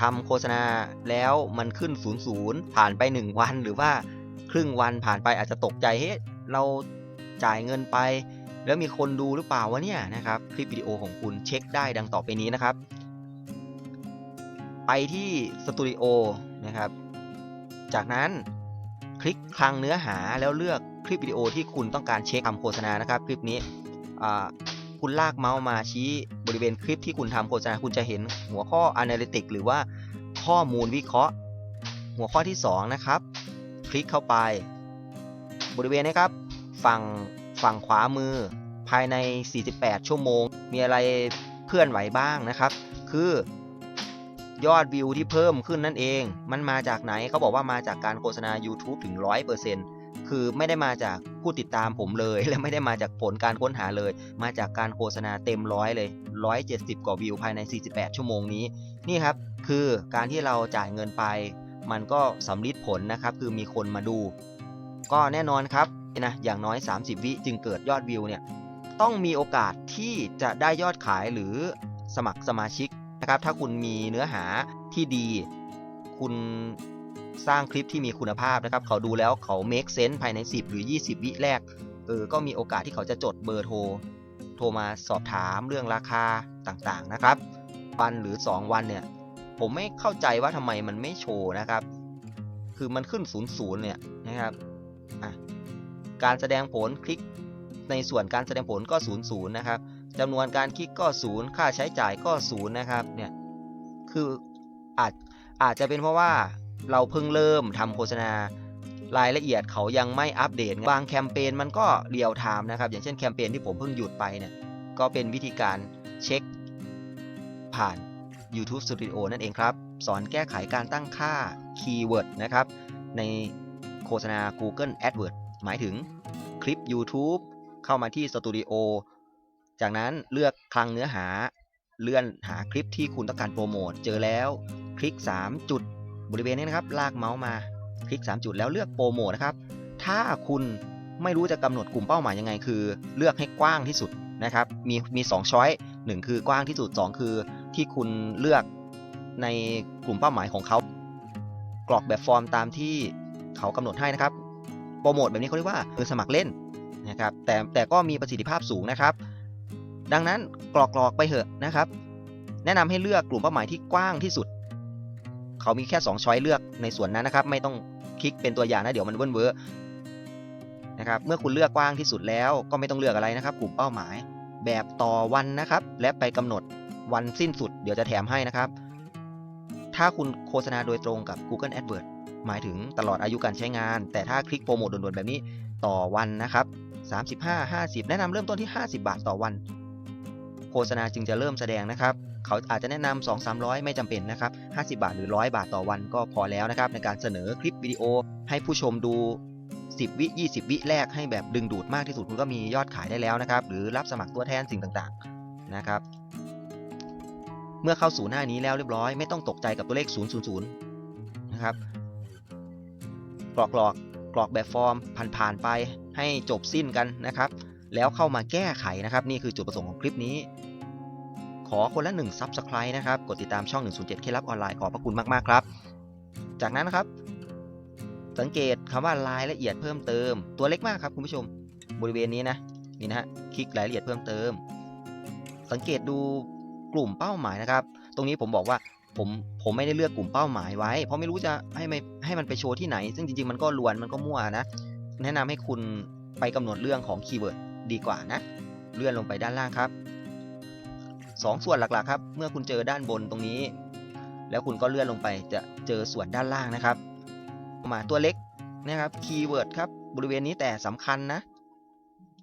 ทำโฆษณาแล้วมันขึ้น00ผ่านไป 1 วันหรือว่าครึ่งวันผ่านไปอาจจะตกใจเฮ้ยเราจ่ายเงินไป แล้วมีคนดูหรือเปล่าวะเนี่ยนะครับคลิปวิดีโอของคุณเช็คได้ดังต่อไปนี้นะครับ ไปที่สตูดิโอนะครับ จากนั้นคลิกคลังเนื้อหาแล้วเลือกคลิปวิดีโอที่คุณต้องการเช็คทำโฆษณานะครับ คลิปนี้อ่า คุณลากเมาส์มาชี้บริเวณคลิปที่คุณทำโฆษณาคุณจะเห็นหัวข้อ Analytic หรือว่าข้อมูลวิเคราะห์ หัวข้อที่ 2 นะครับ คลิกเข้าไป บริเวณนี้ครับ ฝั่งฝั่งขวามือ ภายใน 48 ชั่วโมง มีอะไรเคลื่อนไหวบ้างนะครับ คือยอดวิวที่เพิ่มขึ้นนั่นเอง มันมาจากไหนเขาบอกว่ามาจากการโฆษณา YouTube ถึง 100%คือไม่ได้มาจาก ผู้ติดตามผมเลย และไม่ได้มาจากผลการค้นหาเลย มาจากการโฆษณาเต็มร้อยเลย 170 กว่าวิวภายใน 48 ชั่วโมงนี้ นี่ครับ คือการที่เราจ่ายเงินไป มันก็สำลิดผลนะครับ คือมีคนมาดู ก็แน่นอนครับนะ อย่างน้อย 30 วิจึงเกิดยอดวิวเนี่ย ต้องมีโอกาสที่จะได้ยอดขายหรือสมัครสมาชิกนะครับ ถ้าคุณมีเนื้อหาที่ดี คุณ สร้างคลิปที่มีคุณภาพนะครับ เขาดูแล้วเขา make sense ภายใน 10 หรือ 20 วิแรก เออ ก็มีโอกาสที่เขาจะจดเบอร์โทร โทรมาสอบถามเรื่องราคาต่างๆนะครับ วันหรือ 2 วันเนี่ย ผมไม่เข้าใจว่าทำไมมันไม่โชว์นะครับ คือมันขึ้น 00 เนี่ยนะครับ อะ การแสดงผลคลิก ในส่วนการแสดงผลก็ 00 นะครับจำนวนการคลิกก็0ค่าใช้จ่ายก็0นะครับ เนี่ย คืออาจอาจจะเป็นเพราะว่า เราเพิ่งเริ่มทำโฆษณารายละเอียดเขายังไม่อัปเดตบางแคมเปญมันก็เรียลไทม์นะครับ อย่างเช่นแคมเปญที่ผมเพิ่งหยุดไปเนี่ยก็เป็นวิธีการเช็คผ่าน YouTube Studio นั่นเองครับ สอนแก้ไขการตั้งค่าคีย์เวิร์ดนะครับ ในโฆษณา Google AdWords หมายถึงคลิป YouTube เข้ามาที่ Studio จากนั้นเลือกคลังเนื้อหาเลื่อนหาคลิปที่คุณต้องการโปรโมท เจอแล้ว คลิก 3 จุด บริเวณนี้นะครับ ลากเมาส์มาคลิก 3 จุดแล้วเลือกโปรโมทนะครับ ถ้าคุณไม่รู้จะกำหนดกลุ่มเป้าหมายยังไง คือ เลือกให้กว้างที่สุดนะครับ มีมี2ช้อยหนึ่งคือกว้างที่สุด 2 คือที่คุณเลือกในกลุ่มเป้าหมายของเขากรอกแบบฟอร์มตามที่เขากำหนดให้นะครับโปรโมทแบบนี้เขาเรียกว่าคือสมัครเล่นนะครับแต่แต่ก็มีประสิทธิภาพสูงนะครับ ดังนั้นกรอกกรอกไปเถอะนะครับ แนะนำให้เลือกกลุ่มเป้าหมายที่กว้างที่สุด เขามีแค่ 2 ช้อยเลือกในส่วนนั้นนะครับ ไม่ต้องคลิกเป็นตัวอย่างนะเดี๋ยวมันเวิ้นเวอนะครับ เมื่อคุณเลือกกว้างที่สุดแล้วก็ไม่ต้องเลือกอะไรนะครับ กลุ่มเป้าหมาย แบบต่อวันนะครับ และไปกำหนดวันสิ้นสุด เดี๋ยวจะแถมให้นะครับ ถ้าคุณโฆษณาโดยตรงกับ Google AdWords หมายถึงตลอดอายุการใช้งาน แต่ถ้าคลิกโปรโมทด่วนๆแบบนี้ต่อวันนะครับ 35 50 แนะนำเริ่มต้นที่ 50 บาทต่อวัน โฆษณาจึงจะเริ่มแสดงนะครับ เขาอาจจะแนะนำ2 300 ไม่จำเป็นนะครับ50 บาทหรือ 100 บาทต่อวันก็พอแล้วนะครับในการเสนอคลิปวิดีโอให้ผู้ชมดู 10 วิ 20 วิแรกให้แบบดึงดูดมากที่สุดคุณก็มียอดขายได้แล้วนะครับหรือรับสมัครตัวแทนสิ่งต่างๆนะครับเมื่อเข้าสู่หน้านี้แล้วเรียบร้อยไม่ต้องตกใจกับตัวเลข 000นะครับกรอกกรอกกรอกแบบฟอร์มผ่านๆไปให้จบสิ้นกันนะครับ แล้วเข้ามาแก้ไขนะครับ นี่คือจุดประสงค์ของคลิปนี้ ขอคนละ1 Subscribe นะครับ กดติดตามช่อง 107เคล็ดลับออนไลน์ขอบพระคุณมาก ๆ ครับ จากนั้นนะครับ สังเกตคำว่ารายละเอียดเพิ่มเติม ตัวเล็กมากครับคุณผู้ชม บริเวณนี้นะ นี่นะฮะ คลิกรายละเอียดเพิ่มเติม สังเกตดูกลุ่มเป้าหมายนะครับ ตรงนี้ผมบอกว่าผมผมไม่ได้เลือกกลุ่มเป้าหมายไว้ เพราะไม่รู้จะให้ไม่ให้มันไปโชว์ที่ไหน ซึ่งจริงๆ มันก็ลวนมันก็มั่วนะ แนะนำให้คุณไปกำหนดเรื่องของคีย์เวิร์ดดีกว่านะ เลื่อนลงไปด้านล่างครับ สองส่วนหลักๆครับ เมื่อคุณเจอด้านบนตรงนี้ แล้วคุณก็เลื่อนลงไปจะเจอส่วนด้านล่างนะครับมาตัวเล็กนะครับคีย์เวิร์ดครับบริเวณนี้แต่สำคัญนะ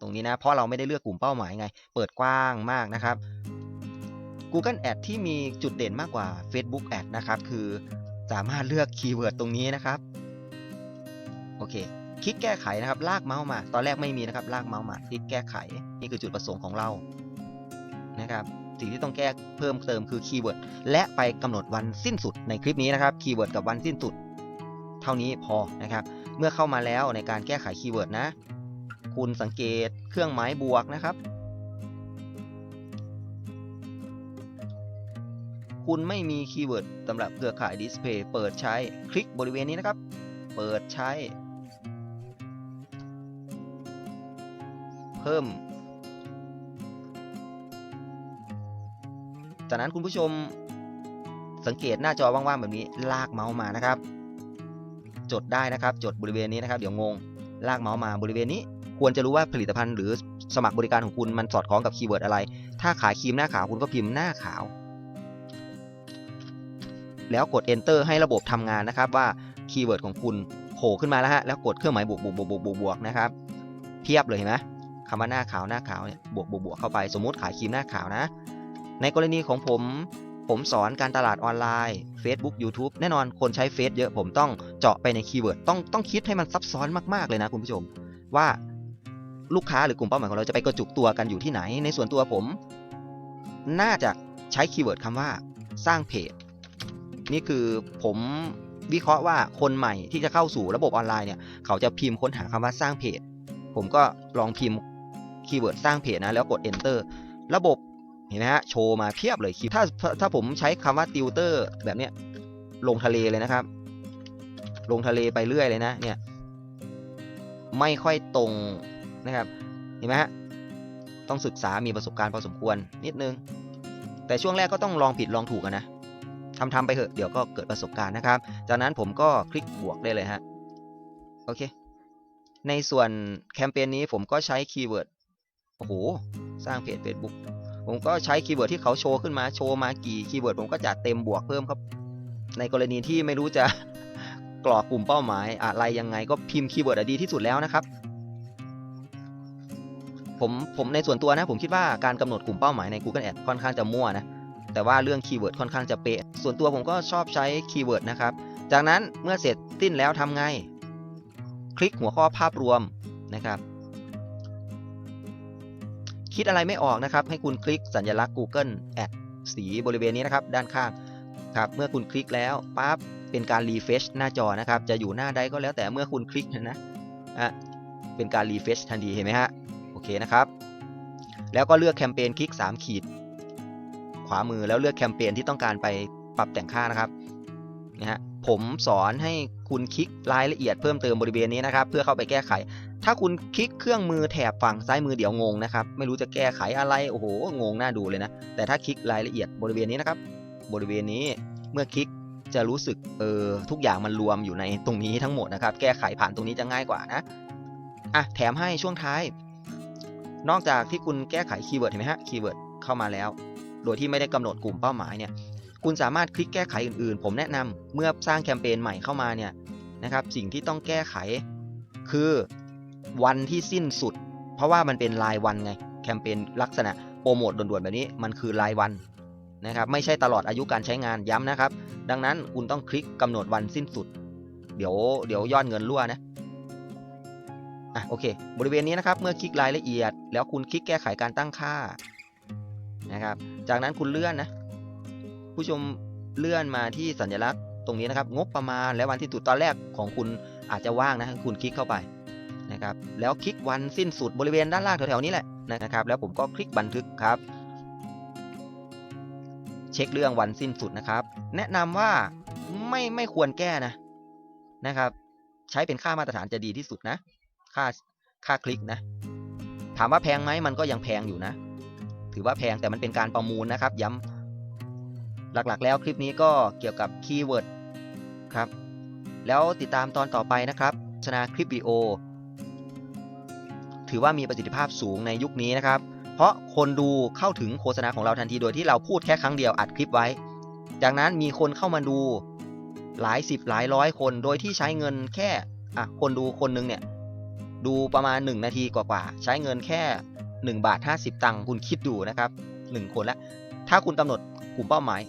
ตรงนี้นะเพราะเราไม่ได้เลือกกลุ่มเป้าหมายไง เปิดกว้างมากนะครับ Google Ad ที่มีจุดเด่นมากกว่า Facebook Ad นะครับ คือสามารถเลือกคีย์เวิร์ดตรงนี้นะครับ โอเค คลิกแก้ไขนะครับ ลากเมาส์มา ตอนแรกไม่มีนะครับ ลากเมาส์มา คลิกแก้ไข นี่คือจุดประสงค์ของเรา นะครับ สิ่งที่ต้องแก้เพิ่มเติมคือคีย์เวิร์ดและไปกำหนดวันสิ้นสุดในคลิปนี้นะครับคีย์เวิร์ดกับวันสิ้นสุด เท่านี้พอนะครับเมื่อเข้ามาแล้วในการแก้ไขคีย์เวิร์ดนะ คุณสังเกตเครื่องหมายบวกนะครับ คุณไม่มีคีย์เวิร์ดสำหรับเครือข่ายดิสเพย์เปิดใช้คลิกบริเวณนี้นะครับ เปิดใช้ เพิ่ม จากนั้นคุณผู้ชมสังเกตหน้าจอว่างๆแบบนี้ลากเมาส์มานะครับ จดได้นะครับ จดบริเวณนี้นะครับ เดี๋ยวงง ลากเมาส์มาบริเวณนี้ ควรจะรู้ว่าผลิตภัณฑ์หรือสมัครบริการของคุณมันสอดคล้องกับคีย์เวิร์ดอะไร ถ้าขายครีมหน้าขาวคุณก็พิมพ์หน้าขาว แล้วกด enter ให้ระบบทำงานนะครับว่าคีย์เวิร์ดของคุณโผล่ขึ้นมาแล้วฮะแล้วกดเครื่องหมายบวกบวกบวกบวกบวกบวกนะครับเทียบเลยเห็นไหมคำว่าหน้าขาวหน้าขาวเนี่ยบวกบวกบวกเข้าไปสมมติขายครีมหน้าขาวนะ ในกรณีของผม ผมสอนการตลาดออนไลน์ Facebook YouTube แน่นอนคนใช้เฟซเยอะผมต้องเจาะไปในคีย์เวิร์ดต้องต้องคิดให้มันซับซ้อนมากๆเลยนะคุณผู้ชม ว่าลูกค้าหรือกลุ่มเป้าหมายของเราจะไปกระจุกตัวกันอยู่ที่ไหน ในส่วนตัวผม น่าจะใช้คีย์เวิร์ดคำว่า สร้างเพจนี่คือผมวิเคราะห์ว่าคนใหม่ที่จะเข้าสู่ระบบออนไลน์เนี่ยเขาจะพิมพ์ค้นหาคำว่าสร้างเพจ ผมก็ลองพิมพ์คีย์เวิร์ดสร้างเพจนะแล้วกด enter ระบบ เห็นไหมฮะโชว์มาเพียบเลยคีย์ถ้าถ้าถ้าผมใช้คำว่าติวเตอร์แบบเนี้ยลงทะเลเลยนะครับ ลงทะเลไปเรื่อยเลยนะเนี่ยไม่ค่อยตรงนะครับเห็นไหมฮะต้องศึกษามีประสบการณ์พอสมควรนิดนึง แต่ช่วงแรกก็ต้องลองผิดลองถูกกันนะทำทำไปเถอะเดี๋ยวก็เกิดประสบการณ์นะครับ จากนั้นผมก็คลิกบวกได้เลยฮะโอเค ในส่วนแคมเปญนี้ผมก็ใช้คีย์เวิร์ดโอ้โห สร้างเพจ Facebook ผมก็ใช้คีย์เวิร์ดที่เขาโชว์ขึ้นมาโชว์มากี่คีย์เวิร์ดผมก็จัดเต็มบวกเพิ่มครับ ในกรณีที่ไม่รู้จะกรอกกลุ่มเป้าหมายอะไรยังไงก็พิมพ์คีย์เวิร์ดดีที่สุดแล้วนะครับผมผมในส่วนตัวนะผมคิดว่าการกำหนดกลุ่มเป้าหมายใน Google Ads ค่อนข้างจะมั่วนะแต่ว่าเรื่องคีย์เวิร์ดค่อนข้างจะเป๊ะส่วนตัวผมก็ชอบใช้คีย์เวิร์ดนะครับจากนั้นเมื่อเสร็จสิ้นแล้วทำไง คลิกหัวข้อภาพรวมนะครับ คิดอะไรไม่ออกนะครับ ให้คุณคลิกสัญลักษณ์ Google Ad สีบริเวณนี้นะครับ ด้านข้างครับเมื่อคุณคลิกแล้วปั๊บเป็นการรีเฟชหน้าจอนะครับ จะอยู่หน้าใดก็แล้วแต่เมื่อคุณคลิกนะอะเป็นการรีเฟชทันทีเห็นไหมฮะโอเคนะครับ แล้วก็เลือกแคมเปญคลิก 3 ขีด ขวามือแล้วเลือกแคมเปญที่ต้องการไปปรับแต่งค่านะครับนะฮะผมสอนให้คุณคลิกรายละเอียดเพิ่มเติมบริเวณนี้นะครับ เพื่อเข้าไปแก้ไข ถ้าคุณคลิกเครื่องมือแถบฝั่งซ้ายมือเดี๋ยวงงนะครับ ไม่รู้จะแก้ไขอะไร โอ้โห งงน่าดูเลยนะ แต่ถ้าคลิกรายละเอียดบริเวณนี้นะครับ บริเวณนี้เมื่อคลิกจะรู้สึกเออทุกอย่างมันรวมอยู่ในตรงนี้ทั้งหมดนะครับ แก้ไขผ่านตรงนี้จะง่ายกว่านะ อะ แถมให้ช่วงท้าย นอกจากที่คุณแก้ไขคีย์เวิร์ดเห็นไหมฮะ คีย์เวิร์ดเข้ามาแล้ว โดยที่ไม่ได้กำหนดกลุ่มเป้าหมายเนี่ย คุณสามารถคลิกแก้ไขอื่นๆ ผมแนะนำเมื่อสร้างแคมเปญใหม่เข้ามาเนี่ยนะครับ สิ่งที่ต้องแก้ไขคือ วันที่สิ้นสุด เพราะว่ามันเป็นรายวันไง แคมเปญลักษณะโปรโมทด่วนๆแบบนี้มันคือรายวันนะครับไม่ใช่ตลอดอายุการใช้งานย้ำนะครับ ดังนั้นคุณต้องคลิกกำหนดวันสิ้นสุด เดี๋ยวเดี๋ยวยอดเงินรั่วนะอะโอเค บริเวณนี้นะครับเมื่อคลิกรายละเอียด แล้วคุณคลิกแก้ไขการตั้งค่านะครับ จากนั้นคุณเลื่อนนะ ผู้ชมเลื่อนมาที่สัญลักษณ์ตรงนี้นะครับ งบประมาณและวันที่สุดตอนแรกของคุณอาจจะว่างนะคุณคลิกเข้าไป นะครับแล้วคลิกวันสิ้นสุดบริเวณด้านล่างแถวๆนี้แหละนะครับ แล้วผมก็คลิกบันทึกครับ เช็คเรื่องวันสิ้นสุดนะครับ แนะนำว่าไม่ไม่ควรแก้นะนะครับ ใช้เป็นค่ามาตรฐานจะดีที่สุดนะ ค่าค่าคลิกนะ ถามว่าแพงไหมมันก็ยังแพงอยู่นะ ถือว่าแพงแต่มันเป็นการประมูลนะครับ ย้ำหลักๆ แล้วคลิปนี้ก็เกี่ยวกับคีย์เวิร์ดครับ แล้วติดตามตอนต่อไปนะครับ ชนะคลิปวิดีโอ ถือว่ามีประสิทธิภาพสูงในยุคนี้นะครับ เพราะคนดูเข้าถึงโฆษณาของเราทันทีโดยที่เราพูดแค่ครั้งเดียวอัดคลิปไว้ จากนั้นมีคนเข้ามาดูหลายสิบหลายร้อยคน โดยที่ใช้เงินแค่อะคนดูคนหนึงเนี่ยดูประมาณ 1 นาทีกว่าๆใช้เงินแค่ 1 บาท 50 ตังค์คุณคิดดูนะครับ 1 คนละ ถ้าคุณกำหนดกลุ่มเป้าหมาย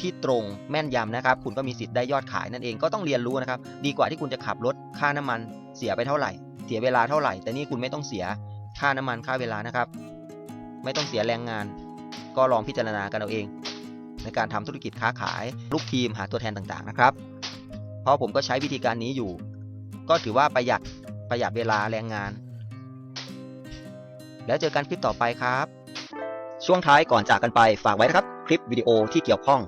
ที่ตรงแม่นยำนะครับ คุณก็มีสิทธิ์ได้ยอดขายนั่นเองก็ต้องเรียนรู้นะครับ ดีกว่าที่คุณจะขับรถค่าน้ำมันเสียไปเท่าไหร่ เสียเวลาเท่าไหร่ แต่นี่คุณไม่ต้องเสียค่าน้ำมันค่าเวลานะครับ ไม่ต้องเสียแรงงาน ก็ลองพิจารณากันเอาเอง ในการทำธุรกิจค้าขายลูกทีมหาตัวแทนต่างๆนะครับ เพราะผมก็ใช้วิธีการนี้อยู่ ก็ถือว่าประหยัดประหยัดเวลาแรงงาน แล้วเจอกันคลิปต่อไปครับชช่วงท้ายก่อนจากกันไปฝากไว้นะครับ คลิปวิดีโอที่เกี่ยวข้อง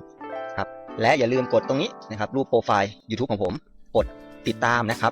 ครับ และอย่าลืมกดตรงนี้นะครับ รูปโปรไฟล์ YouTube ของผม กดติดตามนะครับ